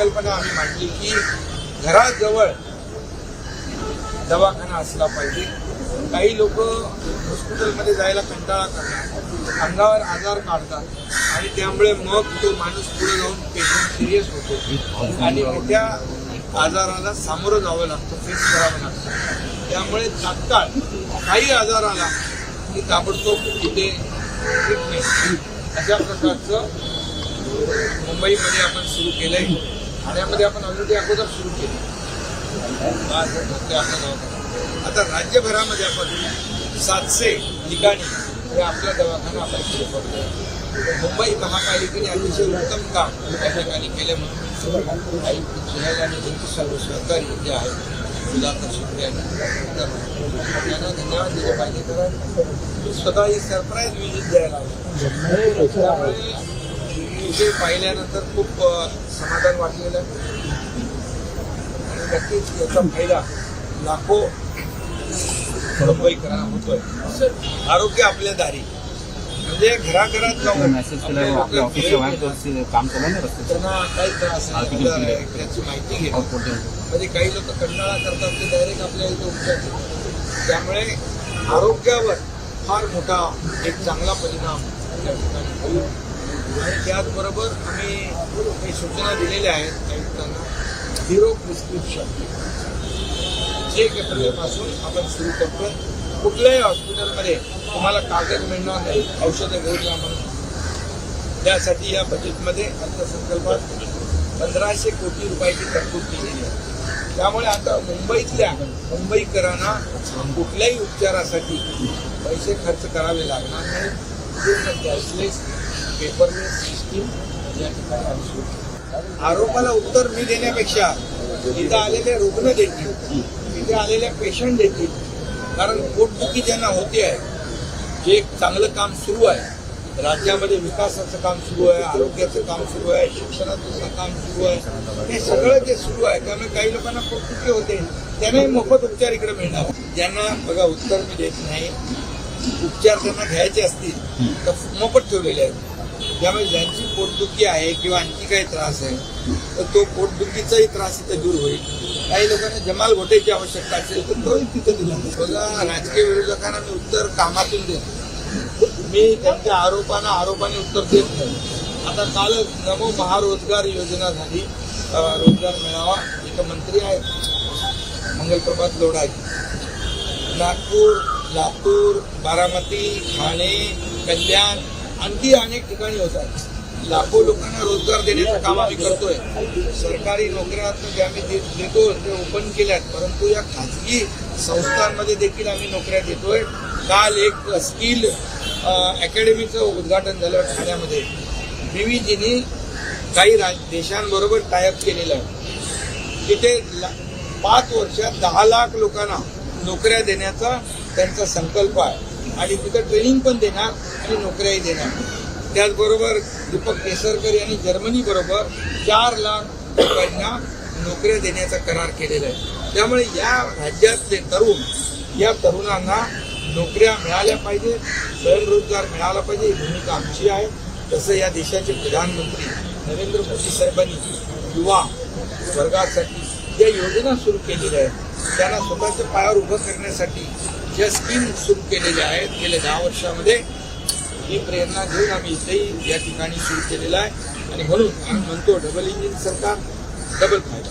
संकल्पना आम्ही मांडली की घराजवळ दवाखाना असला पाहिजे. काही लोक हॉस्पिटलमध्ये जायला कंटाळा करतात अंगावर आजार काढतात आणि त्यामुळे मग तो माणूस पुढे जाऊन पेशंट सिरियस होतो. आणि मोठ्या आजाराला सामोरं जावं लागतं फेस करावं लागतं. त्यामुळे तात्काळ काही आजार आला की ताबडतोब तिथे ट्रीटमेंट अशा प्रकारचं मुंबईमध्ये आपण सुरू केलंय. ठाण्यामध्ये आपण ऑलरेडी अगोदर सुरू केली. आता राज्यभरामध्ये आपण सातशे ठिकाणी हे आपला दवाखाना आपण सुरू करतो मुंबई महापालिकेने अतिशय उत्तम काम या ठिकाणी केले म्हणून काही सुनेल आणि त्यांचे सर्व सहकारी जे आहेत मुलाखत शिंदे त्यांना धन्यवाद दिले पाहिजे. कारण मी स्वतः ही सरप्राईज विजिट द्यायला आलो. त्यामुळे विषय पाहिल्यानंतर खूप समाधान वाटलेलं आहे. आणि नक्कीच याचा फायदा लाखो मुंबईकरांना होतोय. आरोग्य आपल्या दारी. म्हणजे घराघरात जाऊन त्यांना काही त्रास. त्याची माहिती देऊन. म्हणजे काही लोक कंटाळा करतात ते डायरेक्ट आपल्या इथे उपचार त्यामुळे आरोग्यावर फार मोठा एक चांगला परिणाम या ठिकाणी होईल. त्याचबरोबर आम्ही काही सूचना दिलेल्या आहेत आयुक्तांना झिरो प्रिस्क्रिप्शन. एक एप्रिलपासून आपण सुरू करतोय कुठल्याही हॉस्पिटलमध्ये तुम्हाला कागद मिळणार नाही औषधं मिळणार म्हणून. त्यासाठी या बजेटमध्ये अर्थसंकल्पात पंधराशे कोटी रुपयाची तरतूद केलेली आहे. त्यामुळे आता मुंबईतल्या मुंबईकरांना कुठल्याही उपचारासाठी पैसे खर्च करावे लागणार नाही पूर्ण कॅशलेस पेपरलेस सिस्टीम या ठिकाणी आम्ही सुरू आरोपाला उत्तर मी देण्यापेक्षा इथं आलेले रुग्ण देतील तिथे आलेल्या पेशंट देतील कारण पोटदुखी ज्यांना होते आहे जे एक चांगलं काम सुरू आहे. राज्यामध्ये विकासाचं काम सुरू आहे आरोग्याचं काम सुरू आहे शिक्षणाचं काम सुरू आहे. हे सगळं जे सुरू आहे त्यामुळे काही लोकांना पोटदुखी होते त्यांनाही मोफत उपचार इकडे मिळणार. ज्यांना बघा उत्तर मी देत नाही. उपचार त्यांना घ्यायचे असतील तर मोफत ठेवलेले आहेत. त्यामुळे ज्यांची पोटदुखी आहे किंवा आणखी काही त्रास आहे तर तो पोटदुखीचाही त्रास इथं दूर होईल. काही लोकांना जमाल घोटायची आवश्यकता असेल तर तोही तिथं दिला बघा राजकीय विरोधकांना मी उत्तर कामातून देतो मी त्यांच्या आरोपांना आरोपाने उत्तर देत नाही. आता कालच नमो महारोजगार योजना झाली. रोजगार मेळावा. इथं मंत्री आहेत. मंगलप्रभात लोडा नागपूर लातूर बारामती ठाणे कल्याण आणखी अनेक ठिकाणी होतात. लाखो लोकांना रोजगार देण्याचं काम आम्ही करतोय. सरकारी नोकऱ्या जे आम्ही देतो ते ओपन केल्यात. परंतु या खाजगी संस्थांमध्ये देखील आम्ही नोकऱ्या देतोय. काल एक स्किल अकॅडमीचं उद्घाटन झालं ठाण्यामध्ये. बीव्हीजीनी काही राज देशांबरोबर टायअप केलेलं आहे. तिथे ला- पाच वर्षात दहा लाख लोकांना नोकऱ्या देण्याचा त्यांचा संकल्प आहे. आणि तिथं ट्रेनिंग पण देणार आणि नोकऱ्याही देणार. त्याचबरोबर दीपक केसरकर यांनी जर्मनी बरोबर चार लाख लोकांना नोकऱ्या देण्याचा करार केलेला आहे. त्यामुळे या राज्यातले तरुण या तरुणांना नोकऱ्या मिळाल्या पाहिजे स्वयंरोजगार मिळाला पाहिजे ही भूमिका आमची आहे. तसं या देशाचे प्रधानमंत्री नरेंद्र मोदी साहेबांनी युवा वर्गासाठी ज्या योजना सुरू केलेल्या आहेत. त्यांना स्वतःच्या पायावर उभं करण्यासाठी ज्या स्कीम सुरू केलेल्या आहेत गेल्या दहा वर्षामध्ये ही प्रेरणा घेऊन आम्ही इथेही या ठिकाणी सुरू केलेलं आहे. आणि म्हणून आम्ही म्हणतो डबल इंजिन सरकार डबल फायदा.